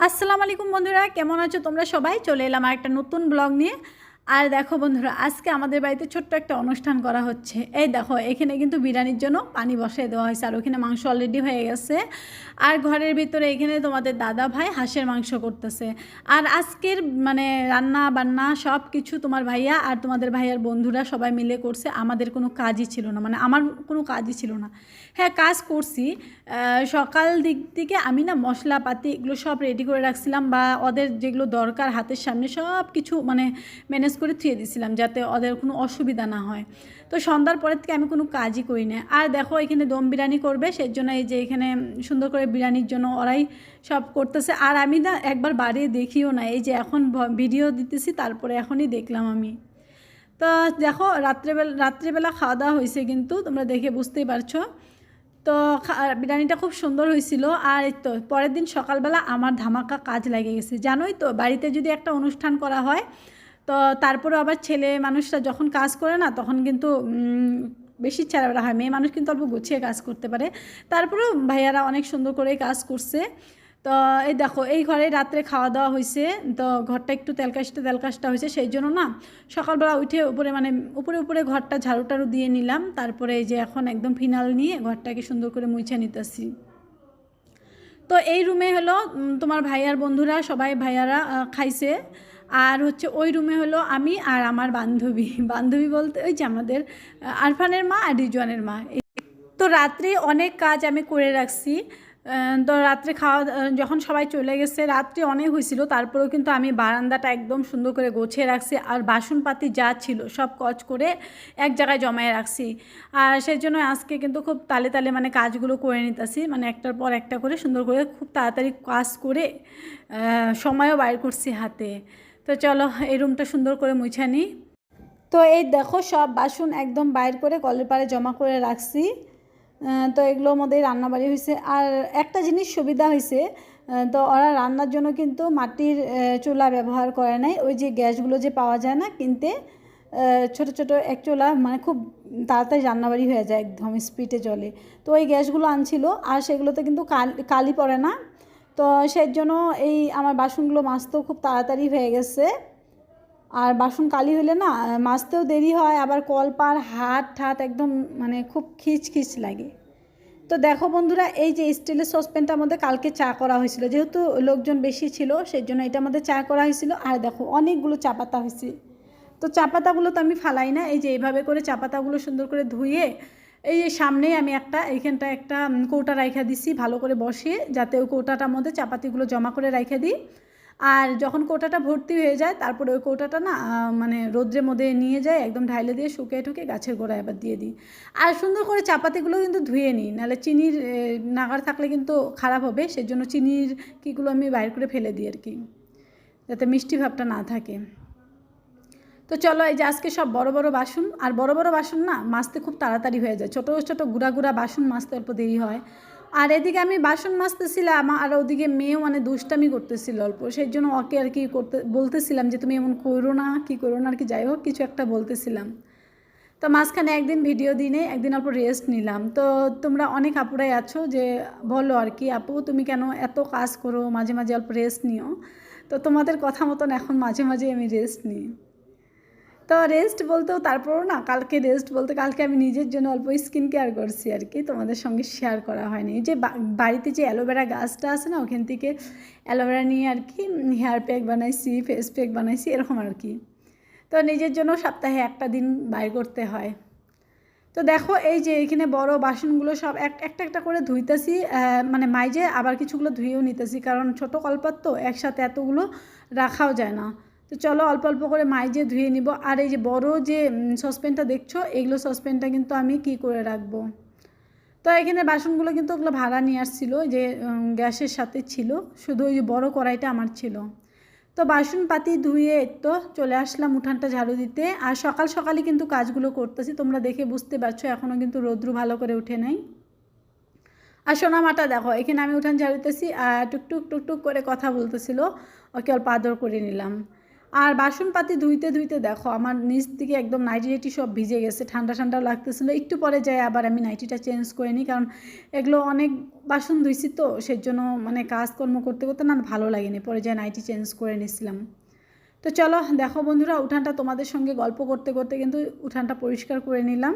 আসসালামু আলাইকুম বন্ধুরা কেমন আছো তোমরা সবাই? চলে এলাম আর একটা নতুন ব্লগ নিয়ে। আর দেখো বন্ধুরা, আজকে আমাদের বাড়িতে ছোট্ট একটা অনুষ্ঠান করা হচ্ছে। এই দেখো, এখানে কিন্তু বিরিয়ানির জন্য পানি বসায় দেওয়া হয়েছে, আর ওখানে মাংস অলরেডি হয়ে গেছে। আর ঘরের ভিতরে এখানে তোমাদের দাদা ভাই হাঁসের মাংস করতেছে। আর আজকের মানে রান্না বান্না সব কিছু তোমার ভাইয়া আর তোমাদের ভাইয়ার বন্ধুরা সবাই মিলে করছে। আমাদের কোনো কাজই ছিল না মানে আমার কোনো কাজই ছিল না। হ্যাঁ কাজ করছি। সকাল দিক থেকে আমি না মশলাপাতি এগুলো সব রেডি করে রাখছিলাম বা ওদের যেগুলো দরকার হাতের সামনে সব কিছু মানে ম্যানেজ করে থুয়ে দিয়েছিলাম যাতে ওদের কোনো অসুবিধা না হয়। তো সন্ধ্যার পরের থেকে আমি কোনো কাজই করি না। আর দেখো, এখানে দম বিরিয়ানি করবে সেই জন্য এই যে এখানে সুন্দর করে বিরিয়ানির জন্য ওরাই সব করতেছে। আর আমি না একবার বাড়িয়ে দেখিও না, এই যে এখন ভিডিও দিতেছি, তারপরে এখনই দেখলাম আমি। তো দেখো, রাত্রেবেলা রাত্রেবেলা খাওয়া দাওয়া হয়েছে কিন্তু, তোমরা দেখে বুঝতেই পারছ। তো বিরিয়ানিটা খুব সুন্দর হয়েছিল আর তো, পরের দিন সকালবেলা আমার ধামাকা কাজ লেগে গেছে। জানোই তো, বাড়িতে যদি একটা অনুষ্ঠান করা হয় তো তারপরে আবার ছেলে মানুষরা যখন কাজ করে না, তখন কিন্তু বেশি ছেড়া হয়। মেয়ে মানুষ কিন্তু অল্প গুছিয়ে কাজ করতে পারে। তারপরেও ভাইয়ারা অনেক সুন্দর করে কাজ করছে। তো এই দেখো, এই ঘরে রাত্রে খাওয়া দাওয়া হয়েছে তো ঘরটা একটু তেলকাশটা তেলকাশটা হয়েছে সেই জন্য না, সকালবেলা উঠে উপরে মানে উপরে উপরে ঘরটা ঝাড়ু টাড়ু দিয়ে নিলাম। তারপরে এই যে এখন একদম ফিনাল নিয়ে ঘরটাকে সুন্দর করে মুছে নিতেছি। তো এই রুমে হলো তোমার ভাইয়ার বন্ধুরা, সবাই ভাইয়ারা খাইছে। আর হচ্ছে ওই রুমে হলো আমি আর আমার বান্ধবী। বান্ধবী বলতে ওই যে আমাদের আরফানের মা আর রিজওয়ানের মা। তো রাত্রে অনেক কাজ আমি করে রাখছি। তো রাত্রে খাওয়া, যখন সবাই চলে গেছে, রাত্রে অনেক হয়েছিল, তারপরেও কিন্তু আমি বারান্দাটা একদম সুন্দর করে গোছিয়ে রাখছি আর বাসনপাতি যা ছিল সব কচ করে এক জায়গায় জমায়ে রাখছি। আর সেই জন্য আজকে কিন্তু খুব তালে তালে মানে কাজগুলো করে নিতেছি মানে একটার পর একটা করে সুন্দর করে খুব তাড়াতাড়ি কাজ করে সময়ও বাইর করছি হাতে। তো চলো, এই রুমটা সুন্দর করে মুছে নিই তো এই দেখো, সব বাসন একদম বাইর করে কলের পাড়ে জমা করে রাখছি। তো এগুলোর মধ্যেই রান্নাবাড়ি হয়েছে আর একটা জিনিস সুবিধা হয়েছে তো ওরা রান্নার জন্য কিন্তু মাটির চুলা ব্যবহার করে নাই। ওই যে গ্যাসগুলো যে পাওয়া যায় না কিনতে ছোট ছোট এক চুলা মানে খুব তাড়াতাড়ি রান্নাবাড়ি হয়ে যায়, একদম স্পিডে জলে তো ওই গ্যাসগুলো আনছিল, আর সেগুলোতে কিন্তু কালি পড়ে না। তো সেই জন্য এই আমার বাসনগুলো মাজতেও খুব তাড়াতাড়ি হয়ে গেছে। আর বাসন কালি হলে না, মাজতেও দেরি হয়, আবার কলপার, হাত ঠাত একদম মানে খুব খিচ খিচ লাগে। তো দেখো বন্ধুরা, এই যে স্টিলের সসপ্যানটার মধ্যে কালকে চা করা হয়েছিল। যেহেতু লোকজন বেশি ছিল সেই জন্য এটার মধ্যে চা করা হয়েছিল। আর দেখো অনেকগুলো চা পাতা হয়েছে। তো চা পাতাগুলো তো আমি ফালাই না, এই যে এইভাবে করে চা পাতাগুলো সুন্দর করে ধুয়ে এই সামনেই আমি একটা, এইখানটা একটা কৌটা রাইখা দিছি, ভালো করে বসিয়ে, যাতে ওই কৌটাটার মধ্যে চাপাতিগুলো জমা করে রাইখা দিই। আর যখন কৌটাটা ভর্তি হয়ে যায়, তারপরে ওই কৌটাটা না মানে রোদ্রের মধ্যে নিয়ে যায়, একদম ঢাইলে দিয়ে শুকিয়ে ঠুকে গাছের গোড়ায় আবার দিয়ে দিই। আর সুন্দর করে চাপাতিগুলো কিন্তু ধুয়ে নিই, নাহলে চিনির নাগার থাকলে কিন্তু খারাপ হবে, সেজন্য চিনির কিগুলো আমি বাইর করে ফেলে দিই আর কি, যাতে মিষ্টি ভাবটা না থাকে। তো চলো এই যে আজকে সব বড় বড় বাসন, আর বড় বড় বাসন না মাজতে খুব তাড়াতাড়ি হয়ে যায়। ছোটো ছোটো গুড়া গুড়া বাসন মাজতে অল্প দেরি হয়। আর এদিকে আমি বাসন মাজতেছিলাম, আর ওদিকে মেয়েও মানে দুষ্টামি করতেছিল অল্প। সেই জন্য ওকে আর কি করতে, বলতেছিলাম যে তুমি এমন করো না, কি করো না, আর কি যাই হোক, কিছু একটা বলতেছিলাম। তো মাঝখানে একদিন ভিডিও দিনে একদিন অল্প রেস্ট নিলাম। তো তোমরা অনেক আপুরাই আছো যে, বলো আর কি, আপু তুমি কেন এত কাজ করো, মাঝে মাঝে অল্প রেস্ট নিও? তো তোমাদের কথা মতন এখন মাঝে মাঝে আমি রেস্ট নিই। তো রেস্ট বলতেও তারপরও না, কালকে রেস্ট বলতে কালকে আমি নিজের জন্য অল্প স্কিন কেয়ার করছি আর কি, তোমাদের সঙ্গে শেয়ার করা হয়নি। যে বাড়িতে যে অ্যালোভেরা গাছটা আছে না, ওখান থেকে অ্যালোভেরা নিয়ে আর কি হেয়ার প্যাক বানাইছি ফেস প্যাক বানাইছি, এরকম আর কি। তো নিজের জন্য সপ্তাহে একটা দিন বাইর করতে হয়। তো দেখো এই যে এখানে বড় বাসনগুলো সব এক, একটা একটা করে ধুইতেছি মানে মাইজে আবার কিছুগুলো ধুয়েও নিতেছি, কারণ ছোট কলপাত তো একসাথে এতগুলো রাখাও যায় না। তো চলো অল্প অল্প করে মাইজে ধুয়ে নিব। আর এই যে বড় যে সসপ্যানটা দেখছ, এগুলো সসপ্যানটা কিন্তু আমি কি করে রাখব? তো এখানে বাসনগুলো কিন্তু ওগুলো ভাড়া নিয়ে আসছিল যে গ্যাসের সাথে ছিল, শুধু ওই যে বড় কড়াইটা আমার ছিল। তো বাসন পাতি ধুয়ে তো চলে আসলাম উঠানটা ঝাড়ু দিতে। আর সকাল সকালে কিন্তু কাজগুলো করতেছি, তোমরা দেখে বুঝতে পারছ এখনও কিন্তু রৌদ্র ভালো করে উঠে নাই। আর সোনামাটা দেখো, এখানে আমি উঠান ঝাড়ুতেছি আর টুকটুক টুকটুক করে কথা বলতেছিল, ওকে অল্প আদর করে নিলাম। আর বাসনপাতি ধুইতে ধুইতে দেখো, আমার নিচ থেকে একদম নাইটি নাইটি সব ভিজে গেছে ঠান্ডা ঠান্ডা লাগতেছিলো। একটু পরে যাই আবার আমি নাইটিটা চেঞ্জ করে নিই, কারণ এগুলো অনেক বাসন ধুইছি তো সেই জন্য মানে কাজকর্ম করতে করতে না ভালো লাগেনি। পরে যাই নাইটি চেঞ্জ করে নিয়েছিলাম তো চলো, দেখো বন্ধুরা, উঠানটা তোমাদের সঙ্গে গল্প করতে করতে কিন্তু উঠানটা পরিষ্কার করে নিলাম।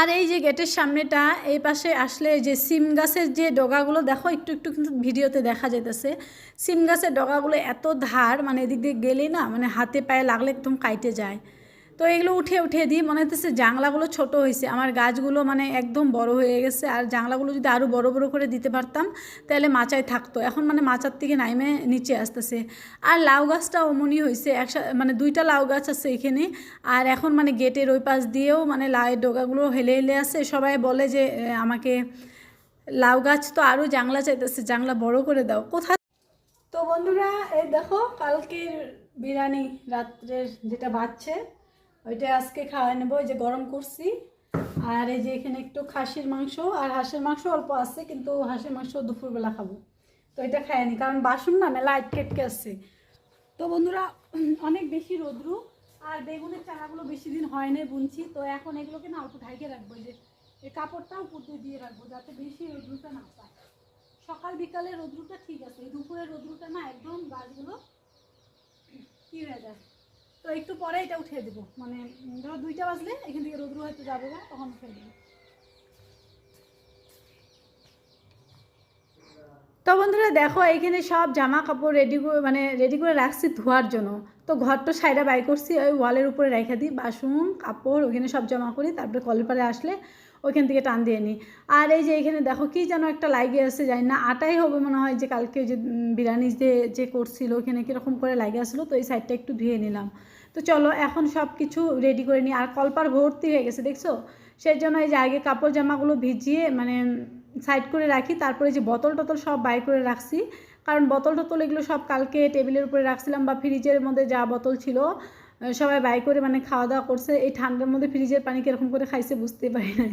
আর এই যে গেটের সামনেটা, এই পাশে আসলে যে সিম গাছের যে ডগাগুলো, দেখো একটু একটু কিন্তু ভিডিওতে দেখা যেতেছে সিম গাছের ডগাগুলো এত ধার মানে এদিক দিয়ে গেলেই না মানে হাতে পায়ে লাগলে একদম কাইটে যায়। তো এগুলো উঠে উঠে দিই। মনে হতেছে জাংলাগুলো ছোট হয়েছে আমার গাছগুলো মানে একদম বড় হয়ে গেছে। আর জাংলাগুলো যদি আরও বড় বড় করে দিতে পারতাম, তাহলে মাচায় থাকতো। এখন মানে মাচার থেকে নাইমে নিচে আসতেছে। আর লাউ গাছটা অমনি হয়েছে একসাথে মানে দুইটা লাউ গাছ আছে এখানে। আর এখন মানে গেটের ওই পাশ দিয়েও মানে লাউয়ের ডোকাগুলো হেলে হেলে আছে। সবাই বলে যে আমাকে লাউ গাছ তো আরও জাংলা চাইতেছে। জাংলা বড় করে দাও। কোথায় তো বন্ধুরা, এই দেখো, কালকের বিরিয়ানি রাত্রের যেটা বাচ্চে ওইটা আজকে খাওয়া নেব এই যে গরম করছি। আর এই যে এখানে একটু খাসির মাংস, আর হাঁসের মাংস অল্প আছে, কিন্তু হাঁসের মাংস দুপুরবেলা খাব। তো এটা খাইনি কারণ বাসন না, মেলা আটকেটকে আছে। তো বন্ধুরা, অনেক বেশি রোদ্রু, আর বেগুনের চারাগুলো বেশি দিন হয় না বুনছি। তো এখন এগুলোকে না অল্প ঢাইকে রাখব যে এই কাপড়টাও পুঁতে দিয়ে রাখব, যাতে বেশি রোদ্রুটা না পায়। সকাল বিকালে রোদ্রুটা ঠিক আছে, এই দুপুরের রোদ্রুটা না একদম গাছগুলো কি হয়ে যায়। তো একটু পরে এটা উঠিয়ে দেবো। মানে ধরো দুইটা বাজলে এখান থেকে রোদ্রু হয়তো যাবে না, তখন উঠিয়ে দেবো। তো বন্ধুরা, দেখো, এখানে সব জামা কাপড় রেডি করে মানে রেডি করে রাখছি ধোয়ার জন্য। তো ঘরটা সাইডে বাই করছি, ওই ওয়ালের উপরে রেখে দিই। বাসন, কাপড়, ওখানে সব জমা করি, তারপরে কলের পারে আসলে ওইখান থেকে টান দিয়ে নিই। আর এই যে এখানে দেখো, কি যেন একটা লাগে আছে, জানি না, আটাই হবে মনে হয় যে কালকে যে বিরিয়ানি যে যে করছিল ওখানে কীরকম করে লাগে আসলো, তো এই সাইডটা একটু ধুয়ে নিলাম। তো চলো এখন সব কিছু রেডি করে নিই। আর কলপার ভর্তি হয়ে গেছে, দেখছ? সেই জন্য এই যে আগে কাপড় জামাগুলো ভিজিয়ে মানে সাইড করে রাখি, তারপরে যে বোতল টতল সব বাই করে রাখছি। কারণ বোতল টতল এগুলো সব কালকে টেবিলের উপরে রাখছিলাম বা ফ্রিজের মধ্যে যা বোতল ছিল সবাই বাই করে মানে খাওয়া দাওয়া করছে। এই ঠান্ডার মধ্যে ফ্রিজের পানি কীরকম করে খাইছে বুঝতে পারি নাই।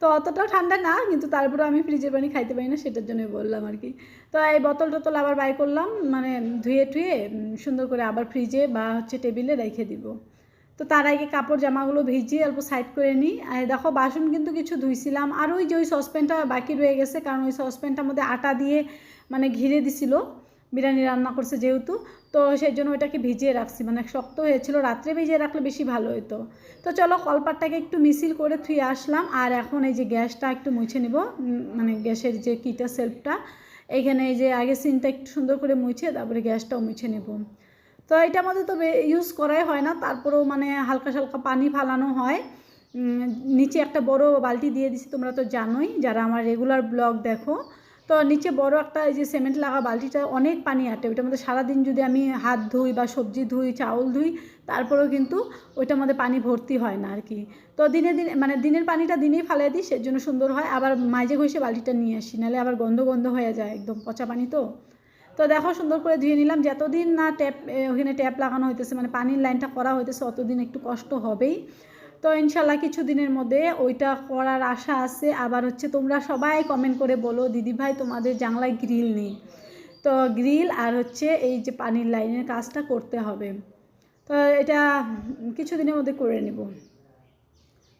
তো অতটাও ঠান্ডা না, কিন্তু তারপরে আমি ফ্রিজের পানি খাইতে পারি না, সেটার জন্যই বললাম আর কি। তো এই বোতল টোতল আবার বাই করলাম মানে ধুয়ে টুয়ে সুন্দর করে আবার ফ্রিজে বা হচ্ছে টেবিলে রেখে দিব। তো তার আগে কাপড় জামাগুলো ভিজিয়ে অল্প সাইড করে নিই। আর দেখো, বাসন কিন্তু কিছু ধুইছিলাম। আর ওই যে ওই সসপ্যানটা বাকি রয়ে গেছে, কারণ ওই সসপ্যানটার মধ্যে আটা দিয়ে মানে ঘিরে দিছিল। বিরিয়ানি রান্না করছে যেহেতু, তো সেই জন্য ওইটাকে ভিজিয়ে রাখছি। মানে শক্ত হয়েছিল, রাত্রে ভিজিয়ে রাখলে বেশি ভালো হতো তো চলো কলপারটাকে একটু মিছিল করে থুয়ে আসলাম, আর এখন এই যে গ্যাসটা একটু মুছে নিব মানে গ্যাসের যে কিটা সেলফটা, এখানে এই যে আগে সিনটা একটু সুন্দর করে মুছে, তারপরে গ্যাসটাও মুছে নেব। তো এটা আমাদের তো ইউজ করাই হয় না, তারপরেও মানে হালকা সালকা পানি ফালানো হয়। নিচে একটা বড় বালতি দিয়ে দিছি, তোমরা তো জানোই, যারা আমার রেগুলার ব্লগ দেখো তো নিচে বড় একটা এই যে সিমেন্ট লাগা বালতিটা অনেক পানি আটে ওইটার মধ্যে সারাদিন যদি আমি হাত ধুই বা সবজি ধুই, চাউল ধুই, তারপরেও কিন্তু ওইটার মধ্যে পানি ভর্তি হয় না আর কি তো দিনে দিনে মানে দিনের পানিটা দিনেই ফালিয়ে দিই, সেজন্য সুন্দর হয়। আবার মাঝে ঘষে বালতিটা নিয়ে আসি, নাহলে আবার গন্ধ গন্ধ হয়ে যায় একদম পচা পানি তো। তো দেখো সুন্দর করে ধুয়ে নিলাম। যতদিন না ট্যাপ ওখানে ট্যাপ লাগানো হইতেছে মানে পানির লাইনটা করা হইতেছে, অতদিন একটু কষ্ট হবেই। তো ইনশাল্লাহ কিছু দিনের মধ্যে ওইটা করার আশা আছে। আবার হচ্ছে তোমরা সবাই কমেন্ট করে বলো, দিদি ভাই, তোমাদের জানলায় গ্রিল নেই। তো গ্রিল আর হচ্ছে এই যে পানির লাইনের কাজটা করতে হবে। তো এটা কিছু দিনের মধ্যে করে নেব।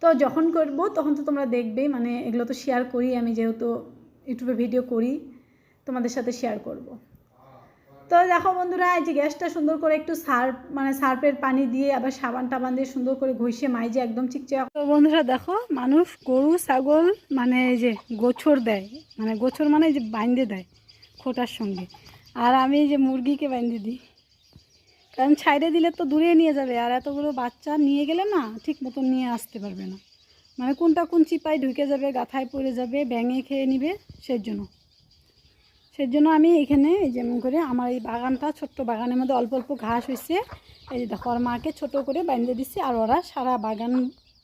তো যখন করব তখন তো তোমরা দেখবেই মানে এগুলো তো শেয়ার করি আমি যেহেতু ইউটিউবে ভিডিও করি, তোমাদের সাথে শেয়ার করব। তো দেখো বন্ধুরা, এই যে গ্যাসটা সুন্দর করে একটু সার্ফ মানে সার্ফের পানি দিয়ে আবার সাবান টাবান দিয়ে সুন্দর করে ঘষে মাইজে একদম চিকচাক তো বন্ধুরা দেখো, মানুষ গরু, ছাগল মানে এই যে গোছর দেয়। মানে গোছর মানে যে বাইন্দে দেয় খোটার সঙ্গে। আর আমি যে মুরগিকে বাইন্দে দিই। কারণ ছাইড়ে দিলে তো দূরে নিয়ে যাবে, আর এতগুলো বাচ্চা নিয়ে গেলে না ঠিক মতন নিয়ে আসতে পারবে না। মানে কোনটা কোন চিপায় ঢুকে যাবে, গাথায় পড়ে যাবে, ব্যাঙে খেয়ে নিবে সেই জন্য সেই জন্য আমি এখানে এই যেমন করে আমার এই বাগানটা, ছোট্ট বাগানের মধ্যে অল্প অল্প ঘাস হয়েছে এই যে দেখো মাকে ছোটো করে বাইন্ধে দিচ্ছি আর ওরা সারা বাগান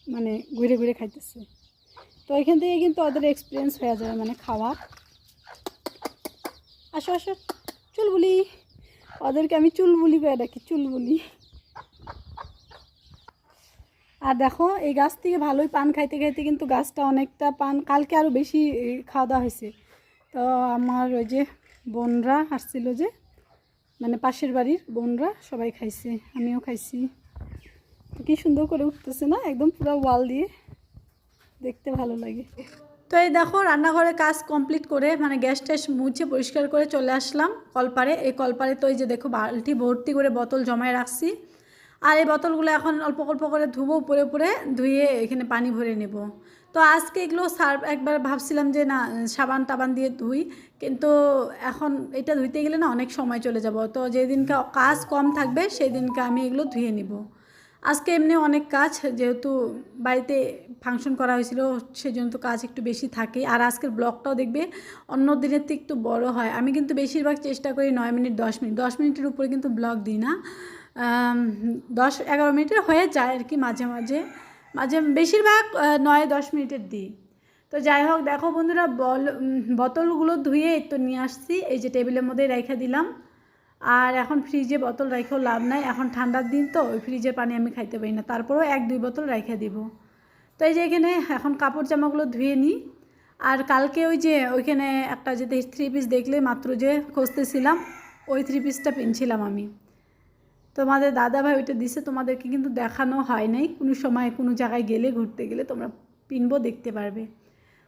মানে ঘুরে ঘুরে খাইতেছে। তো এখান থেকে কিন্তু ওদের এক্সপিরিয়েন্স হয়ে যাবে মানে খাওয়ার। আসো আসো, চুলবুলি। ওদেরকে আমি চুল চুলবুলি করে ডাকি, চুলবুলি। আর দেখো, এই গাছ থেকে ভালোই পান খাইতে খাইতে কিন্তু গাছটা অনেকটা পান, কালকে আরও বেশি খাওয়া দাওয়া হয়েছে তো আমার ওই যে বোনরা আসছিল যে মানে পাশের বাড়ির বোনরা সবাই খাইছে, আমিও খাইছি। তো কি সুন্দর করে উঠতেছে না, একদম পুরো ওয়াল দিয়ে। দেখতে ভালো লাগে। তো এই দেখো, রান্নাঘরে কাজ কমপ্লিট করে মানে গ্যাস ট্যাস মুছে পরিষ্কার করে চলে আসলাম কলপারে। এই কলপারে তো এই যে দেখো, বালতি ভর্তি করে বোতল জমায় রাখছি। আর এই বোতলগুলো এখন অল্প অল্প করে ধুবো, উপরে উপরে ধুয়ে এখানে পানি ভরে নেব। তো আজকে এগুলো সার্ভ একবার ভাবছিলাম যে না, সাবান টাবান দিয়ে ধুই, কিন্তু এখন এটা ধুইতে গেলে না অনেক সময় চলে যাব। তো যেদিনকে কাজ কম থাকবে সেই দিনকে আমি এগুলো ধুয়ে নিব। আজকে এমনি অনেক কাজ, যেহেতু বাড়িতে ফাংশন করা হয়েছিল, সেজন্য তো কাজ একটু বেশি থাকে আর আজকের ব্লগটাও দেখবে, অন্য দিনের থেকে একটু বড় হয়। আমি কিন্তু বেশিরভাগ চেষ্টা করি নয় মিনিট, দশ মিনিট। দশ মিনিটের উপরে কিন্তু ব্লগ দিই না। দশ, এগারো মিনিটের হয়ে যায় আর কি মাঝে মাঝে। মাঝে বেশিরভাগ নয়, দশ মিনিটের দিই। তো যাই হোক, দেখো বন্ধুরা, বল বোতলগুলো ধুয়ে তো নিয়ে আসছি। এই যে টেবিলের মধ্যে রেখে দিলাম। আর এখন ফ্রিজে বোতল রেখেও লাভ নাই। এখন ঠান্ডার দিন তো, ওই ফ্রিজের পানি আমি খাইতে পারি না। তারপরেও এক, দুই বোতল রেখে দিব। তো এই যে এখানে এখন কাপড় জামাগুলো ধুয়ে নিই। আর কালকে ওই যে ওইখানে একটা যে থ্রি পিস দেখলে মাত্র যে খুঁজতেছিলাম, ওই থ্রি পিসটা পেনছিলাম আমি। তোমাদের দাদা ভাই ওইটা দিছে, তোমাদেরকে কিন্তু দেখানো হয় নাই। কোনো সময় কোনো জায়গায় গেলে, ঘুরতে গেলে তোমরা পিনবো, দেখতে পারবে।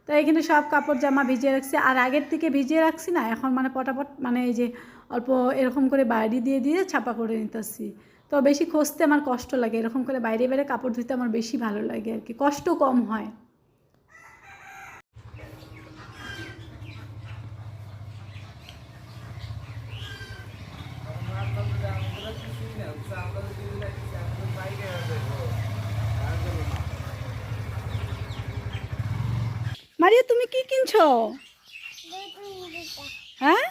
তো এখানে সব কাপড় জামা ভিজিয়ে রাখছি। আর আগের থেকে ভিজিয়ে রাখছি না, এখন মানে পটাপট মানে এই যে অল্প এরকম করে বাইরে দিয়ে দিয়ে ছাপা করে নিতেছি। তো বেশি খসতে আমার কষ্ট লাগে, এরকম করে বাইরে বাইরে কাপড় ধুতে আমার বেশি ভালো লাগে আর কি। কষ্ট কম হয়। মারিয়া, তুমি কি কিনছো? হ্যাঁ?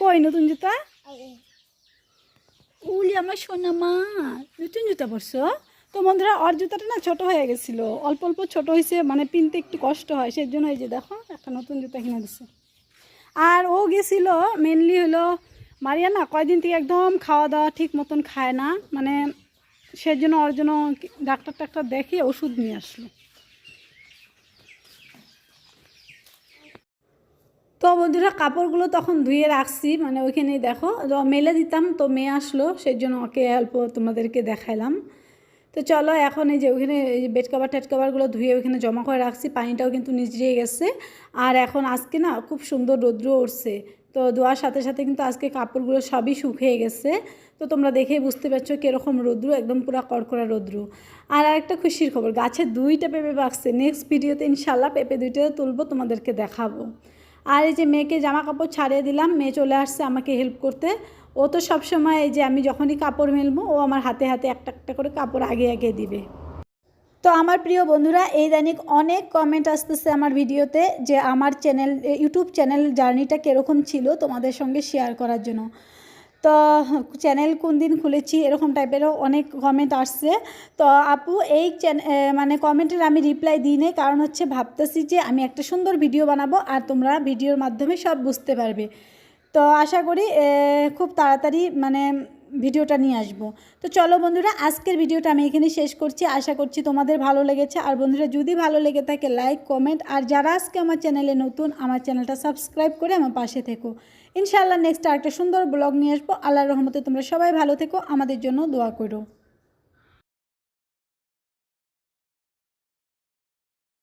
কই নতুন জুতা? উলি, আমার সোনা মা, নতুন জুতা পরছো? তো বন্ধুরা, ওর জুতাটা না ছোট হয়ে গেছিল। অল্প অল্প ছোট হয়েছে মানে পিনতে একটু কষ্ট হয় সেই জন্য এই যে দেখো, একটা নতুন জুতা কিনে দিছে। আর ও গেছিল মেনলি হলো মারিয়া না কয়দিন থেকে একদম খাওয়া দাওয়া ঠিক মতন খায় না মানে সেই জন্য ওর জন্য ডাক্তার টাক্তার দেখে ওষুধ নিয়ে আসলো। তো বন্ধুরা কাপড়গুলো তখন ধুয়ে রাখছি মানে ওইখানেই দেখো। মেলে দিতাম, তো মেয়ে আসলো সেই জন্য ওকে অল্প তোমাদেরকে দেখাইলাম। তো চলো এখন এই যে ওইখানে এই বেড কাভার টেড কাভারগুলো ধুয়ে ওইখানে জমা করে রাখছি, পানিটাও কিন্তু নিচড়িয়ে গেছে। আর এখন আজকে না খুব সুন্দর রৌদ্র উঠছে তো ধোয়ার সাথে সাথে কিন্তু আজকে কাপড়গুলো সবই শুকিয়ে গেছে। তো তোমরা দেখেই বুঝতে পারছ কীরকম রৌদ্র, একদম পুরো কড়কড়া রৌদ্র। আর একটা খুশির খবর, গাছে দুইটা পেঁপে পাকছে নেক্সট ভিডিওতে ইনশাল্লাহ পেঁপে দুইটা তুলবো, তোমাদেরকে দেখাবো। আর এই যে মেয়েকে জামা কাপড় ছাড়িয়ে দিলাম, মেয়ে চলে আসছে আমাকে হেল্প করতে। ও তো সবসময় এই যে আমি যখনই কাপড় মেলবো, ও আমার হাতে হাতে একটা একটা করে কাপড় আগে আগে দিবে। তো আমার প্রিয় বন্ধুরা, এই দৈনিক অনেক কমেন্ট আসতেছে আমার ভিডিওতে যে আমার চ্যানেল ইউটিউব চ্যানেল জার্নিটা কীরকম ছিল তোমাদের সঙ্গে শেয়ার করার জন্য। তো চ্যানেল কোন দিন খুলেছি এরকম টাইপেরও অনেক কমেন্ট আসছে। তো আপু, এই মানে কমেন্টের আমি রিপ্লাই দিই নাই, কারণ হচ্ছে ভাবতেছি যে আমি একটা সুন্দর ভিডিও বানাবো আর তোমরা ভিডিওর মাধ্যমে সব বুঝতে পারবে। তো আশা করি খুব তাড়াতাড়ি মানে ভিডিওটা নিয়ে আসব। তো চলো বন্ধুরা, আজকের ভিডিওটা আমি এখানে শেষ করছি। আশা করছি তোমাদের ভালো লেগেছে। আর বন্ধুরা, যদি ভালো লেগে থাকে লাইক কমেন্ট আর যারা আজকে আমার চ্যানেলে নতুন, আমার চ্যানেলটা সাবস্ক্রাইব করে আমার পাশে থেকো। ইনশাআল্লাহ নেক্সট আরেকটা সুন্দর ব্লগ নিয়ে আসব। আল্লাহর রহমতে তোমরা সবাই ভালো থেকো, আমাদের জন্য দোয়া করো।